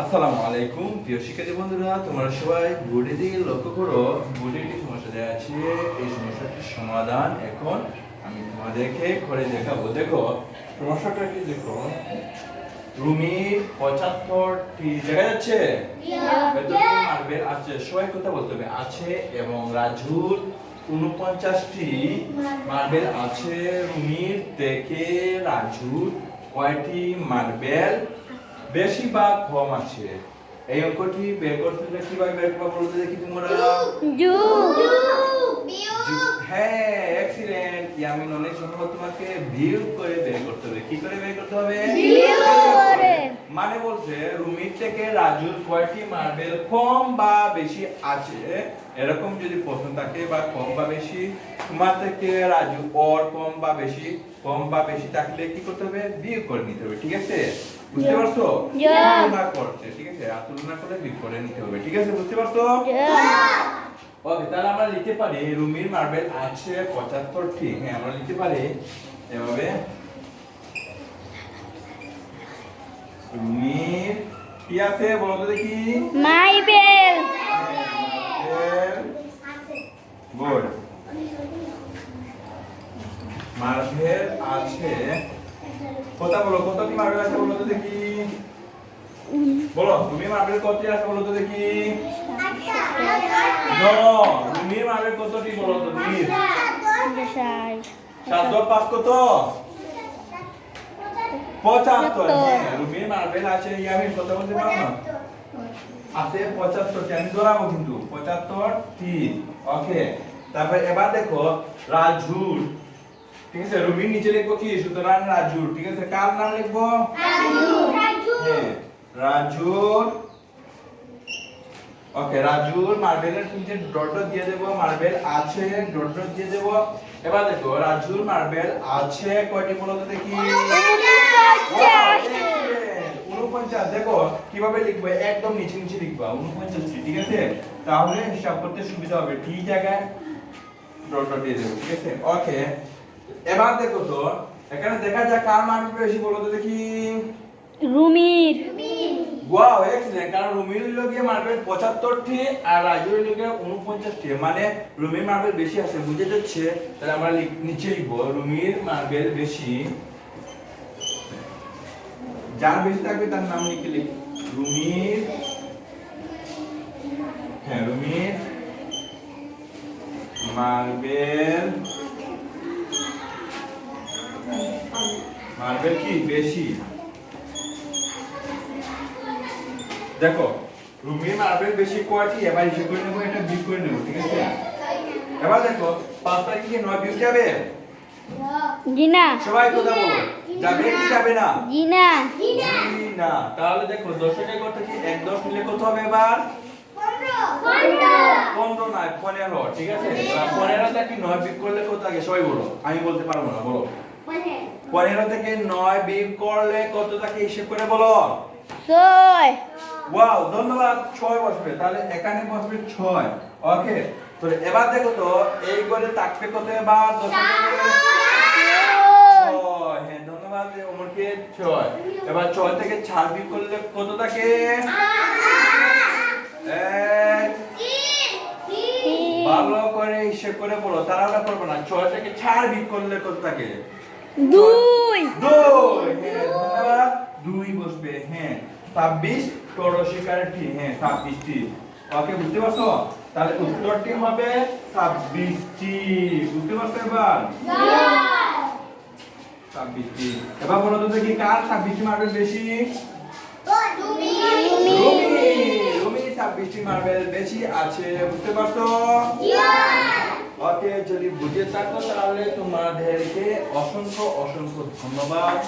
আসসালামু আলাইকুম প্রিয় শিক্ষার্থী বন্ধুরা তোমরা সবাই লক্ষ্য করো সমস্যা দেওয়া আছে। এই সমস্যাটির সমাধান এখন আমি তোমাদেরকে করে দেখাবো। দেখো সমস্যাটা কি দেখো? রুমির পঁচাত্তরটি দেখা যাচ্ছে? আছে সবাই কথা বলতে হবে আছে এবং রাজুর উনপঞ্চাশটি মার্বেল আছে রুমির থেকে রাজুর কয়টি মার্বেল বেশি বা কম আছে এই অঙ্কটি বের করতে হলে কীভাবে বের করব বলতে দেখি তোমরা? হ্যাঁ এক্সিলেন্ট আমি অনেক সম্ভব তোমাকে। ভিউ করে বের করতে হবে। কি করে বের করতে হবে। মানে বলছে রুমির থেকে রাজুর কয়টি মার্বেল কম বা বেশি আছে? এরকম যদি প্রশ্ন থাকে বা কম বা বেশি তোমার থেকে রাজু ওর কম বা বেশি কম বা বেশি থাকলে কি করতে হবে? বিয়োগ করে নিতে হবে ঠিক আছে? বুঝতে পারছ? তুলনা করছে ঠিক আছে? আর তুলনা করে করে নিতে হবে ঠিক আছে? বুঝতে পারছ? ওকে তাহলে আমরা লিখতে পারি রুমির মার্বেল আছে পঁচাত্তরটি। হ্যাঁ আমরা লিখতে পারি এভাবে। রুমির কি আছে বলো তো দেখি? মাইবেল গুড মার্বেল আছে কথা বলো কতটি মার্বেল আছে বলো তো দেখি। বলো, তুমি মার্বেল কতটি আছে বলো তো দেখি। রুমির মার্বেল কতটি বলো তো রুমির সাত পাঁচ কত? পঁচাত্তর হ্যাঁ রুমির মার্বেল আছে ইয়ামিন কত বলতে পারো না। আছে পঁচাত্তরটি আমি ধরাবো কিন্তু। পঁচাত্তরটি ওকে তারপর এবার দেখো রাজুর ঠিক আছে রুমির নিচে লিখব কি? সুতরাং রাজুর ঠিক আছে? কার নাম লিখব? হ্যাঁ রাজুর ওকে রাজুর মার্বেলের নিচে ডট ডট দিয়ে দেবো মার্বেল আছে ডট ডট দিয়ে দেবো। এবার দেখো রাজুর মার্বেল আছে কয়টি বলো দেখি? উনপঞ্চাশ। দেখো কীভাবে লিখব? একদম নিচে নিচে লিখবা। উনপঞ্চাশটি ঠিক আছে? তাহলে হিসাব করতে সুবিধা হবে। ঠিক জায়গায় ডট ডট দিয়ে দেবো ঠিক আছে? ওকে এবার দেখো তো এখানে দেখা যাক কার মার্ক বেশি বলো তো দেখি। রুমির। ওয়াও এক্সিলেন্ট কারণ রুমির লগে মার্বেল 75টি আর রাজুর লগে 49টি মানে রুমির মার্বেল বেশি আছে বুঝে যাচ্ছে? তাহলে আমরা নিচে লিখব রুমির মার্বেল বেশি। যার বেশি থাকবে তার নাম লিখে লিখ। রুমির হ্যাঁ রুমির মার্বেল মার্বেল কি? বেশি। দেখো রুমির মার্বেল বেশি কয়টি এবার হিসেব করে নেব এটা বিয়োগ করে নেব ঠিক আছে? এবার দেখো পাঁচ তারিখে কি নয় বিয়োগ যাবে? জিনা সবাই কথা বলো। যাবে কি যাবে না? জিনা জি তাহলে দেখো দশকের কত কি? এক দশ মিলে কত হবে এবার? পনেরো নয় পনেরো ঠিক আছে? এবার পনেরো থেকে নয় বিয়োগ করলে কত সবাই বলো। আমি বলতে পারব না বলো। পনেরো থেকে নয় বিয়োগ করলে কত থাকে হিসেব করে বলো? ছয়। ওয়াও ধন্যবাদ ছয় বসবে তাহলে এখানে বসবে ছয়। ওকে তো এবার দেখো তো এই করে কত এবার ছয়। হ্যাঁ ধন্যবাদ ওমরকে ছয়। এবার ছয় থেকে বিয়োগ করলে কত থাকে ভালো করে হিসেব করে বলো তারা করব না ছয় থেকে ছাড় বিয়োগ করলে কত থাকে দুই। দুই। হ্যাঁ দুই বসবে হ্যাঁ। ছাব্বিশ ষোড়শিকারটি হ্যাঁ ছাব্বিশটি। ওকে বুঝতে পারছ? তাহলে উত্তরটি হবে ছাব্বিশটি বুঝতে পারছ এবার? ছাব্বিশটি। এবার বলো তো দেখি কার ছাব্বিশটি মার্বেল বেশি? রুমি। রুমি ছাব্বিশটি মার্বেল বেশি আছে বুঝতে পারছ? ওকে যদি বুঝে থাকো তাহলে তোমাদেরকে অসংখ্য অসংখ্য ধন্যবাদ।